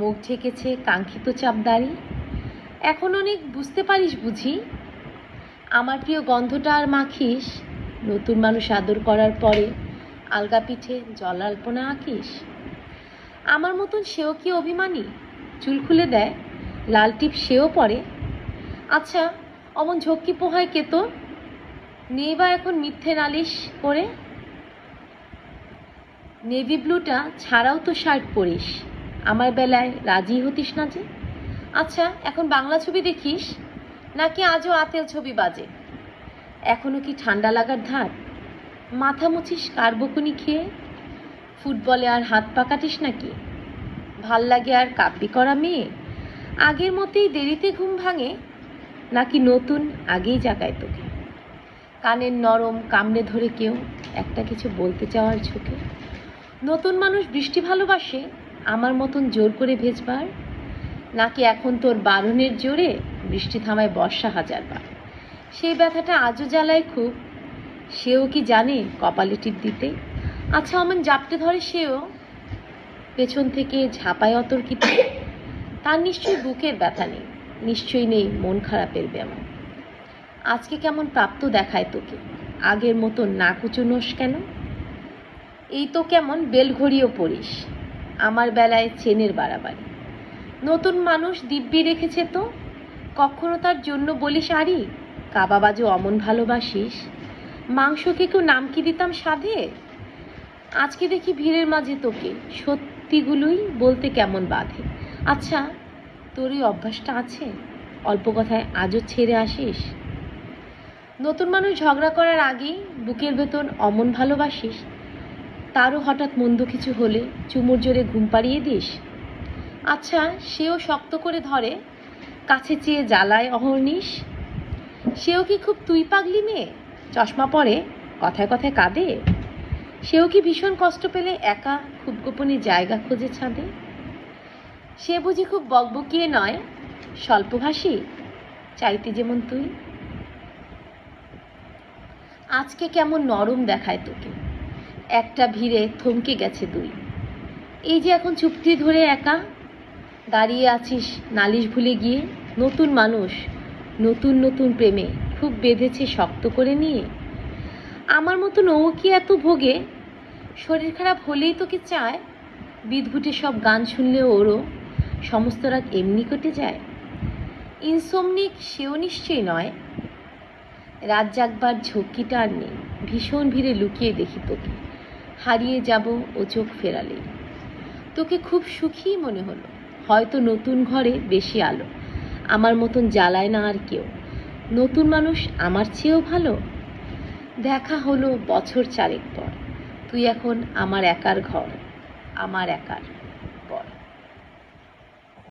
মুখ ঢেকেছে কাঙ্ক্ষিত চাপদারি। এখন অনেক বুঝতে পারিস বুঝি। আমার প্রিয় গন্ধটা আর মাখিস। নতুন মানুষ আদর করার পরে আলগা পিঠে জলাল্পনা আঁকিস। আমার মতন সেও কি অভিমানী? চুল খুলে দেয়, লাল টিপ সেও পরে। আচ্ছা অমন ঝক্কি পোহায় কে তো নেই বা এখন মিথ্যে নালিশ করে? নেভি ব্লুটা ছাড়াও তো শার্ট পরিস। আমার বেলায় রাজি হতিস না যে? আচ্ছা এখন বাংলা ছবি দেখিস? নাকি আজও আতেল ছবি বাজে? এখনও কি ঠান্ডা লাগার ধার? মাথা মুছিস কার বকুনি খেয়ে? ফুটবলে আর হাত পা পাকাটিস নাকি? ভালো লাগে আর কাব্যি করা মেয়ে? আগের মতেই দেরিতে ঘুম ভাঙে? নাকি নতুন আগেই জাগায় তোকে? কানের নরম কামড়ে ধরে কেউ একটা কিছু বলতে চাওয়ার ঝুঁকে? নতুন মানুষ বৃষ্টি ভালোবাসে? আমার মতন জোর করে ভেজবার? নাকি এখন তোর বারণের জোরে বৃষ্টি থামায় বর্ষা হাজারবার? সেই ব্যথাটা আজও জ্বালায় খুব। সেও কি জানে কপালে টিপ দিতে? আচ্ছা অমন জাপটে ধরে সেও? পেছন থেকে ঝাঁপায় অতর্কিত? তার নিশ্চয়ই বুকের ব্যথা নেই। নিশ্চয়ই নেই মন খারাপের ব্যায়াম আজকে কেমন প্রাপ্ত দেখায় তোকে? আগের মতো না কুচুনোস কেন? এই তো কেমন বেল ঘড়িও পড়িস। আমার বেলায় চেনের বাড়াবাড়ি। নতুন মানুষ দিব্যি রেখেছে তো? কখনো তার জন্য বলিস আরি কাবাবাজও অমন ভালোবাসিস? মাংসকে কেউ নাম কি দিতাম সাধে? আজকে দেখি ভিড়ের মাঝে তোকে, সত্যিগুলোই বলতে কেমন বাধে। আচ্ছা তোর এই অভ্যাসটা আছে? অল্প কথায় আজও ছেড়ে আসিস? নতুন মানুষ ঝগড়া করার আগেই বুকের ভেতর অমন ভালোবাসিস? তারও হঠাৎ মন্দ কিছু হলে চুমুর জোরে ঘুম পাড়িয়ে দিস? আচ্ছা সেও শক্ত করে ধরে, কাছে চেয়ে জ্বালায় অহর্নিশ সেও কি খুব তুই পাগলি মেয়ে? চশমা পরে, কথায় কথায় কাঁদে। সেও কি ভীষণ কষ্ট পেলে একা খুব গোপনে জায়গা খোঁজে ছাঁদে? সে বুঝি খুব বকবকিয়ে নয় স্বল্পভাষী চাইতে যেমন তুই। আজকে কেমন নরম দেখায় তোকে। একটা ভিড়ে থমকে গেছে দুই। এই যে এখন চুপটি ধরে একা, দাঁড়িয়ে আছিস নালিশ ভুলে গিয়ে, নতুন মানুষ, নতুন নতুন প্রেমে খুব বেঁধেছে শক্ত করে নিয়ে। আমার মতো ও কি এত ভোগে? শরীর খারাপ হলেই তোকে চায়? বিদঘুটে সব গান শুনলে ওরও সমস্ত রাত এমনি কেটে যায়। ইনসোমনিক সেও নিশ্চয়ই নয়। রাত জাগবার ঝক্কিটা আর নেই। ভীষণ ভিড়ে লুকিয়ে দেখি তোকে। হারিয়ে যাব ও চোখ ফেরালেই তোকে খুব সুখী মনে হলো। হয়তো নতুন ঘরে বেশি আলো। আমার মতন জ্বালায় না আর কেউ। নতুন মানুষ আমার চেয়েও ভালো। দেখা হলো বছর চারেক পর। তুই এখন আমার একার ঘর। আমার একার।